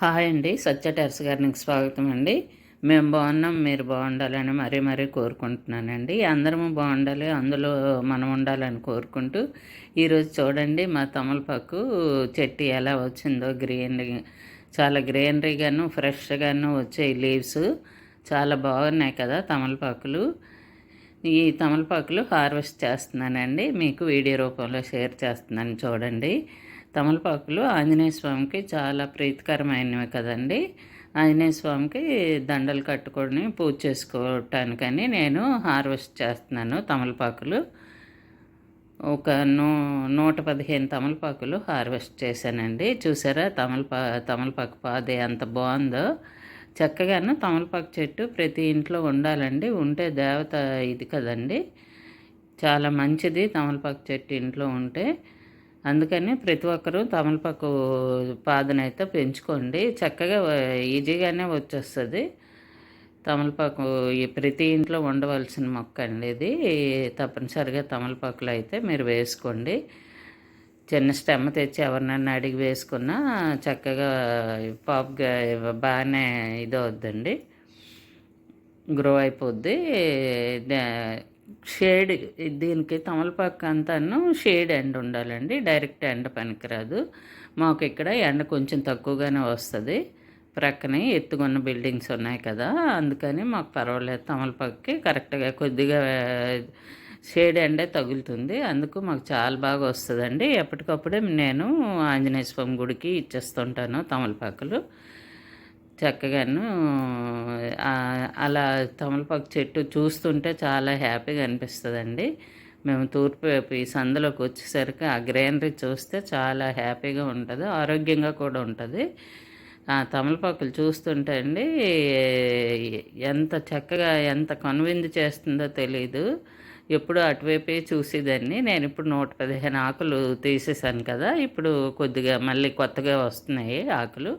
Hi అండి. సత్య టెర్స్ గారికి స్వాగతం అండి. మేము బాగున్నాం మీరు బాగుండాలని మరీ మరీ కోరుకుంటున్నానండి. అందరము బాగుండాలి అందులో మనం ఉండాలని కోరుకుంటూ ఈరోజు చూడండి మా తమలపాకు చెట్టు ఎలా వచ్చిందో గ్రీనరీ చాలా గ్రీనరీగాను ఫ్రెష్గాను వచ్చే లీవ్స్ చాలా బాగున్నాయి కదా తమలపాకులు. ఈ తమలపాకులు హార్వెస్ట్ చేస్తున్నానండి. మీకు వీడియో రూపంలో షేర్ చేస్తున్నాను చూడండి. తమలపాకులు ఆంజనేయ స్వామికి చాలా ప్రీతికరమైనవి కదండి. ఆంజనేయ స్వామికి దండలు కట్టుకొని పూజ చేసుకోవటానికని నేను హార్వెస్ట్ చేస్తున్నాను తమలపాకులు. ఒక నూ నూట పదిహేను తమలపాకులు హార్వెస్ట్ చేశానండి. చూసారా తమలపా తమలపాకు పాదే ఎంత బాగుందో. చక్కగాను తమలపాకు చెట్టు ప్రతి ఇంట్లో ఉండాలండి. ఉంటే దేవత ఇది కదండి. చాలా మంచిది తమలపాకు చెట్టు ఇంట్లో ఉంటే. అందుకని ప్రతి ఒక్కరూ తమలపాకు పాదనైతే పెంచుకోండి. చక్కగా ఈజీగానే వచ్చేస్తుంది. తమలపాకు ప్రతి ఇంట్లో ఉండవలసిన మొక్క అండి ఇది. తప్పనిసరిగా తమలపాకులు అయితే మీరు వేసుకోండి. చిన్న స్టెమ్ తెచ్చి ఎవరినైనా అడిగి వేసుకున్నా చక్కగా పాప్గా బాగానే ఇది అవుద్దండి. గ్రో అయిపోద్ది. షేడ్ దీనికి తమలపాకు అంతాను షేడ్ ఎండ్ ఉండాలండి. డైరెక్ట్ ఎండ పనికిరాదు. మాకు ఇక్కడ ఎండ కొంచెం తక్కువగానే వస్తుంది. ప్రక్కనే ఎత్తుకున్న బిల్డింగ్స్ ఉన్నాయి కదా అందుకని మాకు పర్వాలేదు. తమలపాకుకి కరెక్ట్గా కొద్దిగా షేడ్ ఎండే తగులుతుంది. అందుకు మాకు చాలా బాగా వస్తుందండి. ఎప్పటికప్పుడే నేను ఆంజనేయ స్వామి గుడికి ఇచ్చేస్తుంటాను తమలపాకులు. చక్కగాను అలా తమలపాకు చెట్టు చూస్తుంటే చాలా హ్యాపీగా అనిపిస్తుందండి. మేము తూర్పు వైపు ఈ సందులోకి వచ్చేసరికి ఆ గ్రీనరీ చూస్తే చాలా హ్యాపీగా ఉంటుంది ఆరోగ్యంగా కూడా ఉంటుంది. ఆ తమలపాకులు చూస్తుంటే అండి ఎంత చక్కగా ఎంత కనువిందు చేస్తుందో తెలీదు. ఎప్పుడు అటువైపే చూసేదాన్ని. నేను ఇప్పుడు నూట పదిహేను ఆకులు తీసేసాను కదా ఇప్పుడు కొద్దిగా మళ్ళీ కొత్తగా వస్తున్నాయి ఆకులు.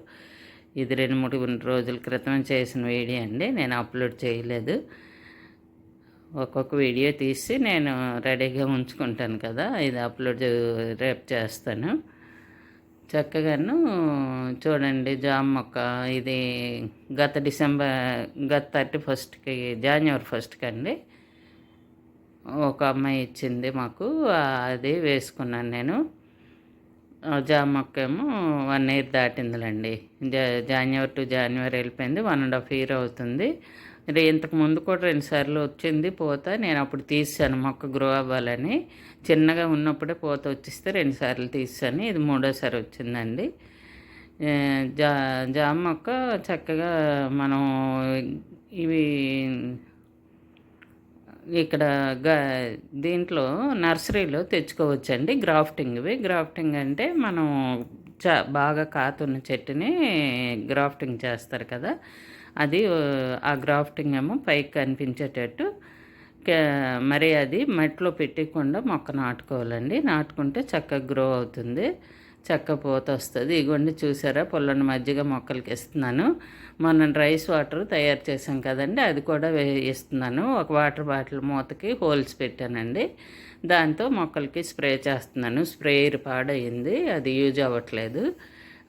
ఇది రెండు మూడు రోజుల క్రితం చేసిన వీడియో అండి. నేను అప్లోడ్ చేయలేదు. ఒక్కొక్క వీడియో తీసి నేను రెడీగా ఉంచుకుంటాను కదా. ఇది అప్లోడ్ రేపు చేస్తాను. చక్కగాను చూడండి జామ్ మొక్క. ఇది గత డిసెంబర్ గత థర్టీ ఫస్ట్కి జనవరి ఫస్ట్కి అండి. ఒక అమ్మాయి ఇచ్చింది మాకు. అది వేసుకున్నాను నేను. జామ మొక్క ఏమో వన్ ఇయర్ దాటిందిలండి. జాన్యువరి టు జాన్యువరి వెళ్ళిపోయింది వన్ అండ్ హాఫ్ ఇయర్ అవుతుంది. ఇంతకు ముందు కూడా రెండుసార్లు వచ్చింది పూత నేను అప్పుడు తీసాను మొక్క గ్రో అవ్వాలని. చిన్నగా ఉన్నప్పుడే పూత వచ్చిస్తే రెండుసార్లు తీసాను ఇది మూడోసారి వచ్చిందండి. జా జామ మొక్క చక్కగా మనం ఇవి ఇక్కడ దీంట్లో నర్సరీలో తెచ్చుకోవచ్చండి గ్రాఫ్టింగ్వి. గ్రాఫ్టింగ్ అంటే మనం చ బాగా కాతున్న చెట్టుని గ్రాఫ్టింగ్ చేస్తారు కదా. అది ఆ గ్రాఫ్టింగ్ ఏమో పైకి కనిపించేటట్టు. మరి అది మట్టిలో పెట్టకుండా మొక్క నాటుకోవాలండి. నాటుకుంటే చక్కగా గ్రో అవుతుంది. చక్క పోత వస్తుంది. ఇగోండి చూసారా? పుల్లని మజ్జిగ మొక్కలకి ఇస్తున్నాను మొన్న రైస్ వాటర్ తయారు చేసాం కదండి అది కూడా ఇస్తున్నాను ఒక వాటర్ బాటిల్ మూతకి హోల్స్ పెట్టానండి. దాంతో మొక్కలకి స్ప్రే చేస్తున్నాను. స్ప్రేయర్ పాడయింది అది యూజ్ అవ్వట్లేదు.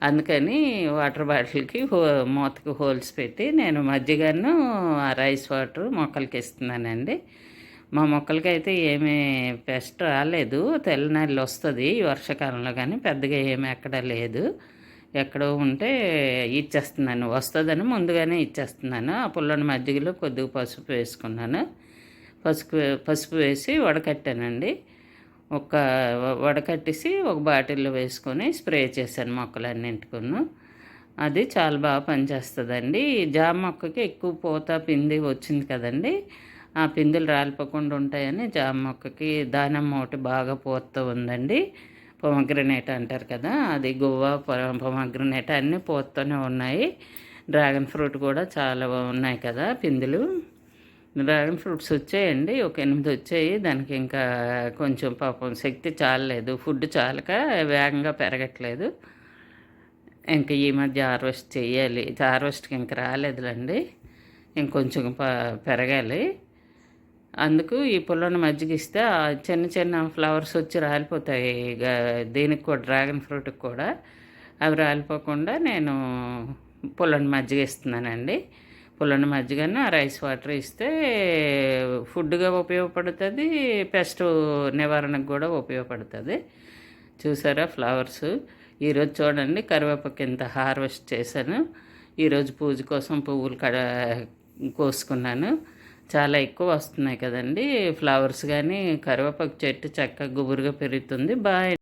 అందుకని వాటర్ బాటిల్కి హో మూతకి హోల్స్ పెట్టి నేను మజ్జిగను ఆ రైస్ వాటర్ మొక్కలకి ఇస్తున్నానండి మా మొక్కలకైతే ఏమీ పెస్ట్ రాలేదు. తెల్లనల్లి వస్తుంది వర్షాకాలంలో కానీ పెద్దగా ఏమీ ఎక్కడ లేదు. ఎక్కడో ఉంటే ఇచ్చేస్తున్నాను. వస్తుందని ముందుగానే ఇచ్చేస్తున్నాను. ఆ పుల్లని మజ్జిగలో కొద్దిగా పసుపు వేసుకున్నాను. పసుపు పసుపు వేసి వడకట్టానండి. ఒక వడకట్టేసి ఒక బాటిల్లో వేసుకొని స్ప్రే చేశాను మొక్కలన్నింటికును. అది చాలా బాగా పనిచేస్తుందండి. జామ మొక్కకి ఎక్కువ పూత పిండి వచ్చింది కదండి. ఆ పిందులు రాలిపోకుండా ఉంటాయని జామ మొక్కకి దానమ్మ ఒకటి బాగా పూస్తూ ఉందండి. పొమగ్రనేట్ అంటారు కదా అది గువ్వ పొమగ్రనేట్ అన్నీ పూస్తూనే ఉన్నాయి. డ్రాగన్ ఫ్రూట్ కూడా చాలా ఉన్నాయి కదా పిందులు. డ్రాగన్ ఫ్రూట్స్ వచ్చాయండి ఒక ఎనిమిది వచ్చాయి. దానికి ఇంకా కొంచెం పాపం శక్తి చాలలేదు ఫుడ్ చాలక వేగంగా పెరగట్లేదు. ఇంకా ఈ మధ్య హార్వెస్ట్ చేయాలి హార్వెస్ట్కి ఇంకా రాలేదులండి. ఇంకొంచెం పెరగాలి. అందుకు ఈ పుల్లని మజ్జిగిస్తే ఆ చిన్న చిన్న ఫ్లవర్స్ వచ్చి రాలిపోతాయి. దీనికి కూడా డ్రాగన్ ఫ్రూట్కి కూడా అవి రాలిపోకుండా నేను పుల్లని మజ్జిగ ఇస్తున్నానండి. పుల్లని మజ్జిగను రైస్ వాటర్ ఇస్తే ఫుడ్గా ఉపయోగపడుతుంది పెస్ట్ నివారణకు కూడా ఉపయోగపడుతుంది. చూసారా ఫ్లవర్స్? ఈరోజు చూడండి కరివేపాకు ఎంత హార్వెస్ట్ చేశాను. ఈరోజు పూజ కోసం పువ్వులు కడ కోసుకున్నాను. చాలా ఎక్కువ వస్తున్నాయి కదండి. ఫ్లవర్స్ కానీ కరివేపాకు చెట్టు చక్కగా గుబురుగా పెరుగుతుంది. బాగా